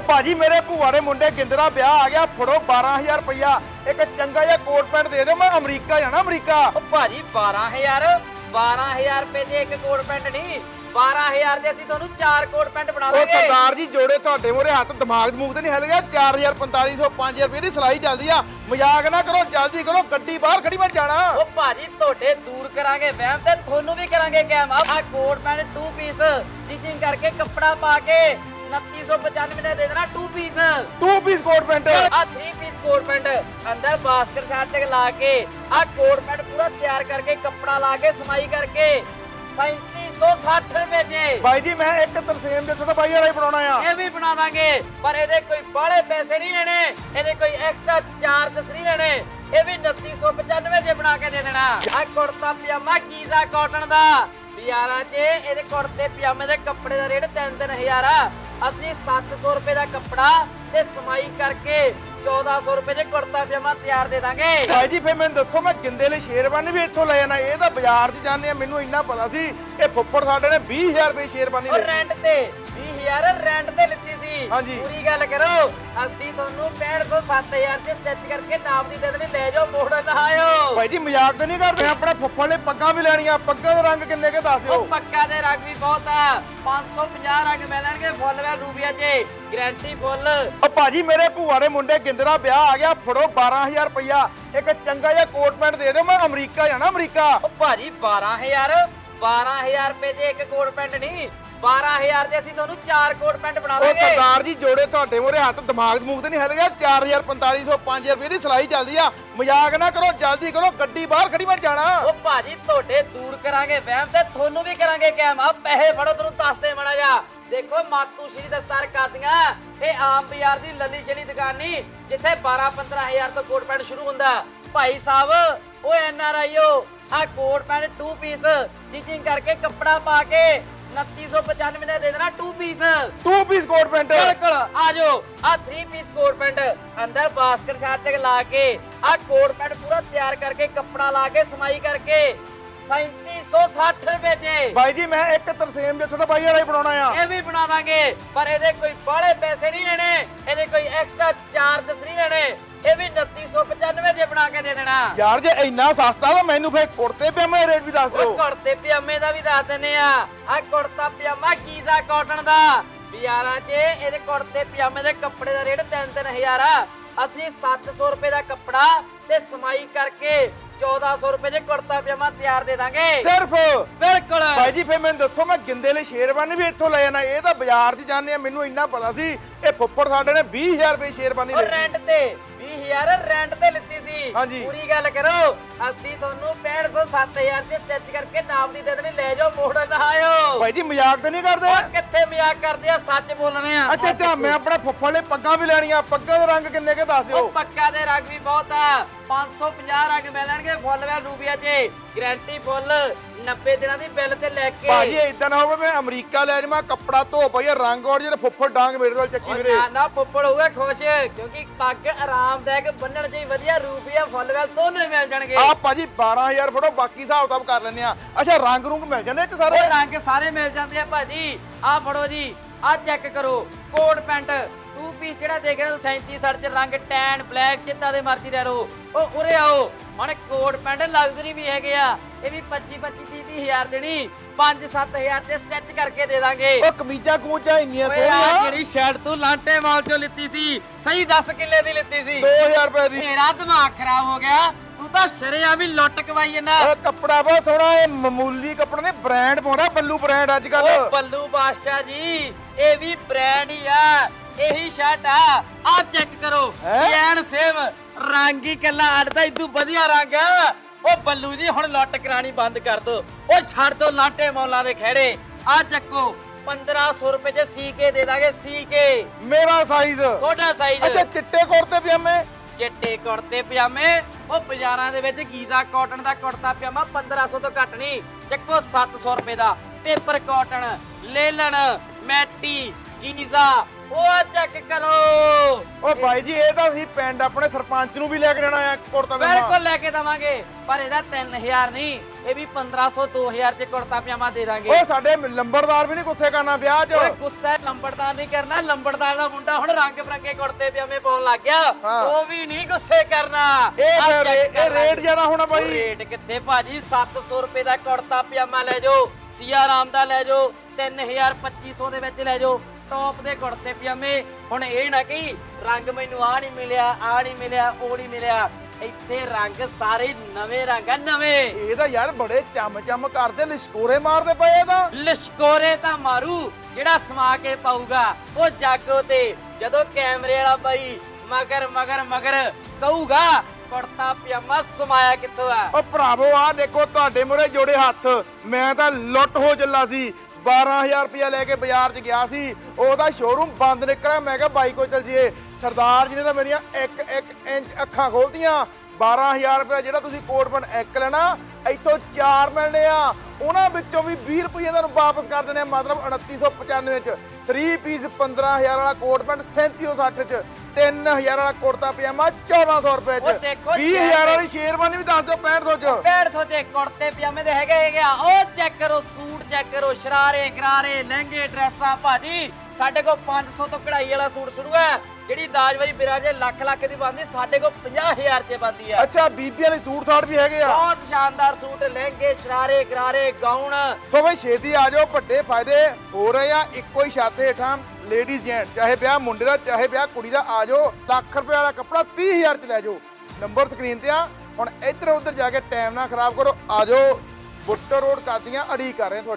ਉਹ ਭਾਜੀ ਮੇਰੇ ਭੂਆ ਦੇ ਮੁੰਡੇ ਗਿੰਦਰਾ ਵਿਆਹ ਆ ਗਿਆ ਫੜੋ 12000 ਰੁਪਇਆ ਇੱਕ ਚੰਗਾ ਜਿਹਾ ਕੋਟ ਪੈਂਟ ਦੇ ਦਿਓ ਮੈਂ ਅਮਰੀਕਾ ਜਾਣਾ ਅਮਰੀਕਾ। ਉਹ ਭਾਜੀ 12000 12000 ਰੁਪਏ ਦੇ ਇੱਕ ਕੋਟ ਪੈਂਟ ਨਹੀਂ 12000 ਦੇ ਅਸੀਂ ਤੁਹਾਨੂੰ ਚਾਰ ਕੋਟ ਪੈਂਟ ਬਣਾ ਉਹ ਦਾਂਗੇ। ਸਰਦਾਰ ਜੀ ਜੋੜੇ ਤੁਹਾਡੇ ਮੋਰੇ ਹੱਥ ਦਿਮਾਗ ਦਮੂਗ ਤੇ ਨਹੀਂ ਹਿੱਲ ਗਿਆ 4000 4500 5000 ਰੁਪਏ ਦੀ ਸਲਾਈ ਚੱਲਦੀ ਆ। ਮਜ਼ਾਕ ਨਾ ਕਰੋ ਜਲਦੀ ਕਰੋ ਗੱਡੀ ਬਾਹਰ ਖੜੀ ਮੈਂ ਜਾਣਾ। ਉਹ ਭਾਜੀ ਤੁਹਾਡੇ ਦੂਰ ਕਰਾਂਗੇ ਵਹਿਮ ਤੇ ਤੁਹਾਨੂੰ ਵੀ ਕਰਾਂਗੇ ਕੈਮ। ਆ ਕੋਟ ਪੈਂਟ 2 ਪੀਸ ਸਟਿਚਿੰਗ ਕਰਕੇ ਕੱਪੜਾ ਪਾ ਕੇ 2995 ਦੇ ਦੇ ਦੇਣਾ 2 piece two piece coat pant ਆ 3 ਪੀਸ ਕੋਟ ਪੈਂਟ ਅੰਦਰ ਬਾਸਕਟ ਸ਼ਾਟ ਲਾ ਕੇ ਆ ਕੋਟ ਪੈਂਟ ਪੂਰਾ ਤਿਆਰ ਕਰਕੇ ਕੱਪੜਾ ਲਾ ਕੇ ਸਮਾਈ ਕਰਕੇ 3760 ਰੁਪਏ ਦੇ ਬਾਈ ਜੀ ਮੈਂ ਇੱਕ ਤਰਸੇਮ ਦੇ ਛੋਟਾ ਬਾਈ ਵਾਲਾ ਹੀ ਬਣਾਉਣਾ ਆ। ਇਹ ਵੀ ਬਣਾ ਦਾਂਗੇ ਪਰ ਇਹਦੇ ਕੋਈ ਬਾਹਲੇ ਪੈਸੇ ਨਹੀਂ ਲੈਣੇ ਇਹਦੇ ਕੋਈ ਐਕਸਟਰਾ ਚਾਰਜਸ ਨਹੀਂ ਲੈਣੇ ਇਹ ਵੀ 2995 ਜੇ ਬਣਾ ਕੇ ਦੇ ਦੇਣਾ। ਆ ਕੁੜਤਾ ਪਜਾਮਾ ਗੀਜ਼ਾ ਕਾਟਨ ਦਾ। ਬਿਆਰਾਂ 'ਚ ਇਹਦੇ ਕੁੜਤੇ ਪਜਾਮੇ ਦੇ ਕੱਪੜੇ ਦਾ ਰੇਟ 3-3000 ਆ। ਅਸੀਂ 700 ਰੁਪਏ ਦਾ ਕੱਪੜਾ ਤੇ ਸਮਾਈ ਕਰਕੇ 1400 ਰੁਪਏ ਦੇ ਕੁੜਤਾ ਪਜਾਮਾ ਤਿਆਰ ਦੇ ਦਾਂਗੇ। ਬਾਈ ਜੀ ਫੇ ਮੈਨੂੰ ਦੱਸੋ ਮੈਂ ਗਿੰਦੇ ਲਈ ਸ਼ੇਰਵਾਨੀ ਵੀ ਇੱਥੋਂ ਲੈ ਜਾਣਾ ਇਹ ਤਾਂ ਬਾਜ਼ਾਰ 'ਚ ਜਾਂਦੇ ਆ ਮੈਨੂੰ ਇੰਨਾ ਪਤਾ ਸੀ ਇਹ ਫੁੱਫੜ ਸਾਡੇ ਨੇ 20000 ਰੁਪਏ ਸ਼ੇਰਵਾਨੀ ਲਈ ਰੈਂਟ ਤੇ 20000 ਰੈਂਟ ਤੇ ਲਿੱਤੀ ਸੀ। ਹਾਂਜੀ। ਪੂਰੀ ਗੱਲ ਕਰੋ। ਅਸੀਂ ਤੁਹਾਨੂੰ 6500 7000 ਚ ਸਟਿਚ ਕਰਕੇ ਨਾਪ ਦੀ ਦੇ ਦੇਣੀ ਲੈ ਜਾਓ ਮੋੜ ਨਾ ਆਇਓ। ਬਾਈ ਜੀ ਮਜ਼ਾਕ ਤਾਂ ਨਹੀਂ ਕਰਦੇ? ਆਪਣੇ ਫੁੱਫੜ ਲਈ ਪੱਗਾਂ ਵੀ ਲੈਣੀਆਂ ਪੱਗਾਂ ਦੇ ਰੰਗ ਕਿੰਨੇ ਕੇ ਦੱਸ ਦਿਓ? ਉਹ ਪੱਕਾ ਦੇ ਰੰਗ ਵੀ ਬਹੁਤ ਆ। 550 ਰੰਗ ਮਿਲਣਗੇ ਫੁੱਲ ਵੇ ਰੂਬੀਆ 'ਚ। Guarantee full. ਉਹ ਭਾਜੀ ਮੇਰੇ ਭੂਆ ਦੇ ਮੁੰਡੇ ਗਿੰਦਰਾ ਵਿਆਹ ਆ ਗਿਆ ਫੜੋ 12000 ਰੁਪਇਆ ਇੱਕ ਚੰਗਾ ਜਿਹਾ ਕੋਟ ਪੈਂਟ ਦੇ ਦਿਓ ਮੈਂ ਅਮਰੀਕਾ ਜਾਣਾ ਅਮਰੀਕਾ। ਉਹ ਭਾਜੀ 12000 12000 ਰੁਪਏ ਦੇ ਇੱਕ ਕੋਟ ਪੈਂਟ ਨਹੀਂ। 12000 ਦੇ ਅਸੀਂ ਤੁਹਾਨੂੰ ਚਾਰ ਕੋਟ ਪੈਂਟ ਬਣਾ ਉਹ ਦਾਂਗੇ ਸਰਦਾਰ ਜੀ ਜੋੜੇ ਤੁਹਾਡੇ ਮੋਰੇ ਹੱਥ ਦਿਮਾਗ ਦਮੂਗ ਤੇ ਨਹੀਂ ਹਿੱਲ ਗਿਆ 4000 4500 5000 ਰੁਪਏ ਦੀ ਸਲਾਈ ਚੱਲਦੀ ਆ। ਮਜ਼ਾਕ ਨਾ ਕਰੋ ਜਲਦੀ ਕਰੋ ਗੱਡੀ ਬਾਹਰ ਖੜੀ ਮੈਂ ਜਾਣਾ। ਉਹ ਭਾਜੀ ਤੁਹਾਡੇ ਦੂਰ ਕਰਾਂਗੇ ਵਹਿਮ ਤੇ ਤੁਹਾਨੂੰ ਵੀ ਕਰਾਂਗੇ ਕੈਮ। ਆ ਪੈਸੇ ਫੜੋ ਤੈਨੂੰ ਦੱਸਦੇ ਮੜਾ ਜਾ ਦੇਖੋ ਮਾਤੂ ਸ਼੍ਰੀ ਦਸਤਾਰ ਕਾਦੀਆਂ ਇਹ ਆਮ ਬਾਜ਼ਾਰ ਦੀ ਲੱਲੀ ਚਲੀ ਦੁਕਾਨ ਨਹੀਂ ਜਿੱਥੇ 12 15000 ਤੋਂ ਕੋਟ ਪੈਂਟ ਸ਼ੁਰੂ ਹੁੰਦਾ। ਭਾਈ ਸਾਹਿਬ ਓਏ ਐਨ ਆਰ ਆਈਓ ਆ ਕੋਟ ਪੈਂਟ 2 ਪੀਸ ਸਟਿਚਿੰਗ ਕਰਕੇ ਕੱਪੜਾ ਪਾ ਕੇ 2995 ਦੇ ਦੇ ਦੇਣਾ 2 piece two piece coat pant ਬਿਲਕੁਲ ਆ ਜਾਓ ਆ 3 ਪੀਸ ਕੋਟ ਪੈਂਟ ਅੰਦਰ ਸ਼ਾਟ ਤੇ ਲਾ ਕੇ ਆ ਕੋਟ ਪੈਂਟ ਪੂਰਾ ਤਿਆਰ ਕਰਕੇ ਕੱਪੜਾ ਲਾ ਕੇ ਸਮਾਈ ਕਰਕੇ 3760 ਰੁਪਏ ਚ। ਬਾਈ ਜੀ ਮੈਂ ਇੱਕ ਤਰਸੇਮ ਦੇ ਛੋਟਾ ਬਾਈ ਵਾਲਾ ਹੀ ਬਣਾਉਣਾ ਆ। ਇਹ ਵੀ ਬਣਾ ਦਾਂਗੇ ਪਰ ਇਹਦੇ ਕੋਈ ਬਾਹਲੇ ਪੈਸੇ ਨਹੀਂ ਲੈਣੇ। ਦੇਣਾ। ਯਾਰ ਜੇ ਇੰਨਾ ਸਸਤਾ ਤਾਂ ਮੈਨੂੰ ਫੇਰ ਕੁੜਤੇ ਪਜਾਮੇ ਰੇਟ ਵੀ ਦੱਸ ਉਹ ਦਿਓ। ਕੁੜਤੇ ਪਜਾਮੇ ਦਾ ਵੀ ਦੱਸ ਦਿੰਨੇ ਆ। ਆ ਕੁੜਤਾ ਪਜਾਮਾ ਗੀਜ਼ਾ ਕਾਟਨ ਦਾ? ਬਿਆਰਾਂ 'ਚ ਇਹਦੇ ਕੁੜਤੇ ਪਜਾਮੇ ਦੇ ਕੱਪੜੇ ਦਾ ਰੇਟ 3-3000 ਆ ਅਸੀਂ 700 ਰੁਪਏ ਦਾ ਕੱਪੜਾ ਤੇ ਸਮਾਈ ਕਰਕੇ 1400 ਰੁਪਏ ਦੇ ਕੁੜਤਾ ਪਜਾਮਾ ਤਿਆਰ ਦੇ ਦਾਂਗੇ। ਸਿਰਫ? ਬਿਲਕੁਲ। ਬਾਈ ਜੀ ਫੇਰ ਮੈਨੂੰ ਦੱਸੋ ਮੈਂ ਗਿੰਦੇ ਲਈ ਸ਼ੇਰਵਾਨੀ ਵੀ ਇੱਥੋਂ ਲੈ ਜਾਣਾ ਇਹ ਤਾਂ ਬਾਜ਼ਾਰ 'ਚ ਜਾਂਦੇ ਆ ਮੈਨੂੰ ਇੰਨਾ ਪਤਾ ਸੀ। ਇਹ ਫੁੱਫੜ ਸਾਡੇ ਨੇ 20000 ਰੁਪਏ ਸ਼ੇਰਵਾਨੀ ਲਈ ਰੈਂਟ ਤੇ 20000 ਰੈਂਟ ਤੇ ਲਿੱਤੀ ਸੀ। ਹਾਂਜੀ। ਪੂਰੀ ਗੱਲ ਕਰੋ ਅਸੀਂ ਤੁਹਾਨੂੰ 6500 7000 ਤੇ ਸਟਿਚ ਕਰਕੇ ਦੀ ਦੇ ਦੇਣੀ ਲੈ ਜਾਓ ਮੋੜ ਨਾ ਆਇਓ। ਬਾਈ ਜੀ ਮਜ਼ਾਕ ਤਾਂ ਨਹੀਂ ਕਰਦੇ? ਉਹ ਕਿੱਥੇ ਮਜ਼ਾਕ ਕਰਦੇ ਆ ਸੱਚ ਬੋਲਣੇ ਆ। ਅੱਛਾ ਅੱਛਾ ਮੈਂ ਆਪਣੇ ਫੁੱਫੜ ਲਈ ਪੱਗਾਂ ਵੀ ਲੈਣੀਆਂ ਪੱਗਾਂ ਦੇ ਰੰਗ ਕਿੰਨੇ ਕੇ ਦੱਸ ਦਿਓ? ਉਹ ਪੱਕਾ ਦੇ ਰੰਗ ਵੀ ਬਹੁਤ ਆ। 550 ਰੰਗ ਮਿਲਣਗੇ ਫੁੱਲ ਵੇ ਰੂਬੀਆ 'ਚ। ਗਾਰੰਟੀ ਫੁੱਲ 90 ਦਿਨਾਂ ਦੀ ਬਿੱਲ ਤੇ ਲੈ ਕੇ। ਭਾਜੀ ਇਦਾਂ ਨਾ ਹੋਵੇ ਮੈਂ ਅਮਰੀਕਾ ਲੈ ਜਾਵਾਂ ਕੱਪੜਾ ਧੋ ਪਈਏ ਰੰਗ ਔਰ ਜਿਹੜੇ ਫੁੱਫੜ ਡਾਂਗ ਮੇਰੇ ਨਾਲ ਚੱਕੀ ਵੀਰੇ ਨਾ ਨਾ ਫੁੱਫੜ ਹੋਊਗਾ ਖੁਸ਼ ਕਿਉਂਕਿ ਪੱਗ ਆਰਾਮਦਾਇਕ ਬੰਨਣ ਚ ਹੀ ਵਧੀਆ ਰੂਬੀਆ ਫੁੱਲ ਵੇ ਦੋਨੇ ਮਿਲ ਜਾਣਗੇ। ਆ ਭਾਜੀ 12000 ਫੜੋ ਬਾਕੀ ਹਿਸਾਬ ਕਿਤਾਬ ਕਰ ਲੈਂਦੇ ਆ ਅੱਛਾ ਰੰਗ ਰੁੰਗ ਮਿਲ ਜਾਂਦੇ ਇੱਥੇ ਸਾਰੇ? ਉਹ ਰੰਗ ਸਾਰੇ ਮਿਲ ਜਾਂਦੇ ਆ ਭਾਜੀ। ਆ ਫੜੋ ਜੀ ਆ ਚੈੱਕ ਕਰੋ ਕੋਟ ਪੈਂਟ ਪੀਸ ਜਿਹੜਾ ਦੇਖ ਰਹੇ ਹੋ 37 60 ਚ ਰੰਗ ਟੈਨ ਬਲੈਕ ਜਿੱਦਾਂ ਦੇ ਮਰਜ਼ੀ ਲੈ ਲਓ। ਉਹ ਉਰੇ ਆਓ। ਹੁਣ ਕੋਟ ਪੈਂਟ ਲਗਜ਼ਰੀ ਵੀ ਹੈਗੇ ਆ। ਇਹ ਵੀ 25 25 30 ਹਜ਼ਾਰ ਦੇਣੀ। 5 7000 ਤੇ ਸਟਿਚ ਕਰਕੇ ਦੇ ਦਾਂਗੇ। ਉਹ ਕਮੀਜ਼ਾਂ ਕੂਚਾਂ ਇੰਨੀਆਂ ਓਏ ਆ ਸੋਹਣੀਆਂ ਜਿਹੜੀ ਸ਼ਰਟ ਤੂੰ ਲਾਂਟੇ ਮਾਲ ਚੋਂ ਲਿੱਤੀ ਸੀ ਸਹੀ 10 ਕਿੱਲੇ ਦੀ ਲਿੱਤੀ ਸੀ। 2000 ਰੁਪਏ ਦੀ। ਤੇਰਾ ਦਿਮਾਗ ਖਰਾਬ ਹੋ ਗਿਆ। ਤੂੰ ਤਾਂ ਸ਼ਰਿਆ ਵੀ ਲੁੱਟ ਕਵਾਈ ਜਨਾ ਇਹ ਕੱਪੜਾ ਬਹੁਤ ਸੋਹਣਾ ਇਹ ਮਾਮੂਲੀ ਕੱਪੜਾ ਨੇ ਬ੍ਰਾਂਡ ਪਾਉਂਦਾ ਬੱਲੂ ਬ੍ਰਾਂਡ ਅੱਜ ਕੱਲ ਬੱਲੂ ਬਾਦਸ਼ਾਹ ਜੀ ਇਹ ਵੀ ਬ੍ਰਾਂਡ ਹੀ ਆ। ਇਹੀ ਸ਼ਰਟ ਆ। ਆ ਚੈੱਕ ਕਰੋ। ਹੈਂ? ਐਨ ਸੇਮ ਰੰਗ ਹੀ ਕੱਲਾ ਅੜਦਾ ਇਦੂ ਵਧੀਆ ਰੰਗ। ਆ ਓ ਬੱਲੂ ਜੀ ਹੁਣ ਲੁੱਟ ਕਰਾਣੀ ਬੰਦ ਕਰ ਦੋ। ਓ ਛੱਡ ਦੋ ਲਾਂਟੇ ਮੌਲਾਂ ਦੇ ਖੇੜੇ। ਆ ਚੱਕੋ 1500 ਰੁਪਏ ਚ ਸੀ ਕੇ ਦੇ ਦਾਂਗੇ ਸੀ ਕੇ ਮੇਰਾ ਸਾਈਜ਼ ਤੁਹਾਡਾ ਸਾਈਜ਼ ਅੱਛਾ ਚਿੱਟੇ ਕੁੜਤੇ ਪਜਾਮੇ? ਚਿੱਟੇ ਕੁੜਤੇ ਪਜਾਮੇ। ਉਹ ਬਾਜ਼ਾਰਾਂ ਦੇ ਵਿੱਚ ਗੀਜ਼ਾ ਕਾਟਨ ਦਾ ਕੁੜਤਾ ਪਜਾਮਾ 1500 ਤੋਂ ਘੱਟ ਨਹੀਂ। ਚੱਕੋ 700 ਰੁਪਏ ਦਾ। ਪੇਪਰ ਕਾਟਨ ਲੇਲਣ ਮੈਟੀ ਗੀਜ਼ਾ। ਉਹ ਚੈੱਕ ਕਰੋ। ਓ ਬਾਈ ਜੀ ਇਹ ਤਾਂ ਅਸੀਂ ਪਿੰਡ ਆਪਣੇ ਸਰਪੰਚ ਨੂੰ ਵੀ ਲੈ ਕੇ ਜਾਣਾ ਆ ਕੁੜਤਾ ਪਜਾਮਾ। ਬਿਲਕੁਲ ਲੈ ਕੇ ਦਵਾਂਗੇ ਪਰ ਇਹਦਾ 3000 ਨਹੀਂ ਇਹ ਵੀ 1500 2000 ਚ ਕੁੜਤਾ ਪਜਾਮਾ ਦੇ ਦਾਂਗੇ। ਓ ਸਾਡੇ ਲੰਬੜਦਾਰ ਵੀ ਨਹੀਂ ਗੁੱਸੇ ਕਰਨਾ ਵਿਆਹ 'ਚ। ਓਏ ਗੁੱਸਾ ਲੰਬੜਦਾਰ ਨਹੀਂ ਕਰਨਾ ਲੰਬੜਦਾਰ ਦਾ ਮੁੰਡਾ ਹੁਣ ਰੰਗ ਬਰੰਗੇ ਕੁੜਤੇ ਪਜਾਮੇ ਪਾਉਣ ਲੱਗ ਗਿਆ। ਉਹ ਵੀ ਨਹੀਂ ਗੁੱਸੇ ਕਰਨਾ। ਇਹ। ਰੇਟ ਜ਼ਿਆਦਾ ਹੋਣਾ ਬਾਈ। ਰੇਟ ਕਿੱਥੇ ਭਾਜੀ? 700 ਰੁਪਏ ਦਾ ਕੁੜਤਾ ਪਜਾਮਾ ਲੈ ਜਾਓ ਸੀਆ ਰਾਮ ਦਾ ਲੈ ਜਾਓ 3000 2500 ਦੇ ਵਿੱਚ ਲੈ ਜਾਓ। ਟੌਪ ਦੇ ਕੁੜਤੇ ਪਜਾਮੇ। ਹੁਣ ਇਹ ਨਾ ਕਹੀ ਰੰਗ ਮੈਨੂੰ ਆ ਨਹੀਂ ਮਿਲਿਆ ਆ ਨਹੀਂ ਮਿਲਿਆ ਉਹ ਨਹੀਂ ਮਿਲਿਆ। ਇੱਥੇ ਰੰਗ ਸਾਰੇ ਨਵੇਂ ਰੰਗ ਆ ਨਵੇਂ। ਇਹ ਤਾਂ ਯਾਰ ਬੜੇ ਚਮ ਚਮ ਕਰਦੇ ਲਿਸ਼ਕੋਰੇ ਮਾਰਦੇ ਪਏ ਇਹ ਤਾਂ। ਲਿਸ਼ਕੋਰੇ ਤਾਂ ਮਾਰੂ ਜਿਹੜਾ ਸਮਾ ਕੇ ਪਾਊਗਾ ਉਹ ਜਾਗੋ ਤੇ। ਜਦੋਂ ਕੈਮਰੇ ਵਾਲਾ ਬਾਈ ਮਗਰ ਮਗਰ ਮਗਰ ਕਹੂਗਾ ਕੁੜਤਾ ਪਜਾਮਾ ਸਮਾਇਆ ਕਿੱਥੋਂ ਆ? ਓ ਭਰਾਵੋ ਆ ਦੇਖੋ ਤੁਹਾਡੇ ਮੂਹਰੇ ਜੋੜੇ ਹੱਥ। ਮੈਂ ਤਾਂ ਲੁੱਟ ਹੋ ਚੱਲਾ ਸੀ। 12000 ਰੁਪਇਆ ਲੈ ਕੇ ਬਾਜ਼ਾਰ 'ਚ ਗਿਆ ਸੀ। ਉਹਦਾ ਸ਼ੋਰੂਮ ਬੰਦ ਨਿਕਲਿਆ। ਮੈਂ ਕਿਹਾ, ਬਾਈ ਕੋਲ ਚੱਲ ਜੀਏ ਸਰਦਾਰ ਜੀ ਨੇ ਤਾਂ ਮੇਰੀਆਂ 1 1 ਇੰਚ ਅੱਖਾਂ ਖੋਲਤੀਆਂ। 12000 ਰੁਪਇਆ ਜਿਹੜਾ ਤੁਸੀਂ ਕੋਟ ਬਣ ਇੱਕ ਲੈਣਾ ਇੱਥੋਂ ਚਾਰ ਮਿਲਣੇ ਆ। ਉਹਨਾਂ ਵਿੱਚੋਂ ਵੀ 20 ਰੁਪਏ ਤੁਹਾਨੂੰ ਵਾਪਸ ਕਰ ਦੇਣੇ ਆ ਮਤਲਬ 2995 ਚ। 3 ਪੀਸ 15000 ਵਾਲਾ ਕੋਟ ਪੈਂਟ 3760 ਚ। 3000 ਵਾਲਾ ਕੁੜਤਾ ਪਜਾਮਾ 1400 ਰੁਪਏ ਚ। ਉਹ ਦੇਖੋ 20000 ਵਾਲੀ ਸ਼ੇਰਵਾਨੀ ਵੀ ਦੱਸ ਦਿਓ 6500 ਚ। ਡੇਢ ਸੌ ਚ ਕੁੜਤੇ ਪਜਾਮੇ ਦੇ ਹੈਗੇ ਹੈਗੇ ਆ। ਉਹ ਚੈੱਕ ਕਰੋ ਸੂਟ ਚੈੱਕ ਕਰੋ ਸ਼ਰਾਰੇ ਗਰਾਰੇ ਲਹਿੰਗੇ ਡਰੈਸਾਂ। ਭਾਜੀ ਸਾਡੇ ਕੋਲ 500 ਤੋਂ ਕਢਾਈ ਵਾਲਾ ਸੂਟ ਸ਼ੁਰੂ ਹੈ। ਜਿਹੜੀ ਦਾਜ ਬਾਈ ਬਿਰਾਜੇ ਲੱਖ ਲੱਖ ਦੀ ਬੰਦੀ ਸਾਡੇ ਕੋਲ 50000 ਚ ਬੰਦੀ ਆ। ਅੱਛਾ ਬੀਬੀਆਂ ਦੇ ਸੂਟ ਸਾਟ ਵੀ ਹੈਗੇ ਆ। ਬਹੁਤ ਸ਼ਾਨਦਾਰ ਸੂਟ ਲਹਿੰਗੇ ਸ਼ਰਾਰੇ ਗਰਾਰੇ ਗਾਊਨ। ਸੋ ਬਈ ਛੇਤੀ ਆ ਜਾਓ ਵੱਡੇ ਫਾਇਦੇ ਹੋ ਰਹੇ ਆ ਇੱਕੋ ਹੀ ਛੱਤ ਹੇਠਾਂ ਲੇਡੀਜ਼ ਜੈਂਟ ਚਾਹੇ ਵਿਆਹ ਮੁੰਡੇ ਦਾ ਚਾਹੇ ਵਿਆਹ ਕੁੜੀ ਦਾ ਆ ਜਾਓ ਲੱਖ ਰੁਪਏ ਵਾਲਾ ਕੱਪੜਾ 30000 ਚ ਲੈ ਜਾਓ। ਨੰਬਰ ਸਕਰੀਨ ਤੇ ਆ ਹੁਣ ਇੱਧਰ ਉੱਧਰ ਜਾ ਕੇ ਟਾਈਮ ਨਾ ਖਰਾਬ ਕਰੋ ਆ ਜਾਓ। ਬੁੱਟਰ ਰੋਡ ਕਾਦੀਆਂ ਅੜੀ ਕਰ ਰਹੇ ਤੁਹਾਡੀ